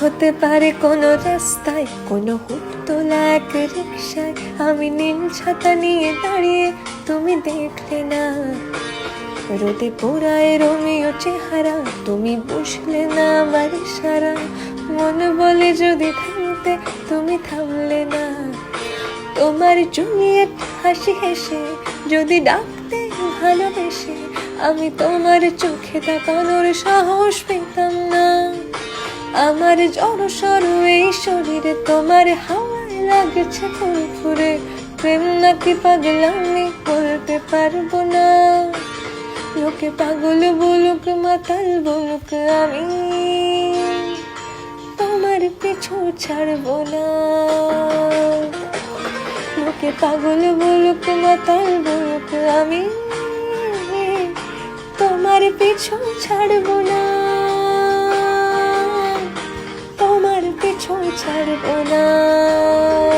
হতে পারে কোনো রাস্তায়, কোনো হুটতোলা এক রিক্সায় আমি নীল ছাতা নিয়ে দাঁড়িয়ে তুমি দেখলে না। রোদে পোড়ায় রোমিও চেহারা, তুমি বসলে না আমার সারা মন বলে যদি থামতে তুমি থামলে না। তোমার জুলিয়েট হাসি হেসে, যদি ডাকতে ভালোবেসে, আমি তোমার চোখে তাকানোর সাহস পেতাম না। আমার জড় সরু এই শরীরে তোমার হাওয়ায় লাগছে ফুরফুরে। প্রেম নাকি পাগলামি বলতে পারব না? লোকে পাগল বলুক, মাতাল বলুক, আমি তোমার পিছু ছাড়বো না। লোকে পাগল বলুক, মাতাল বলুক, আমি তোমার পিছু ছাড়বো না। তোমার পিছু না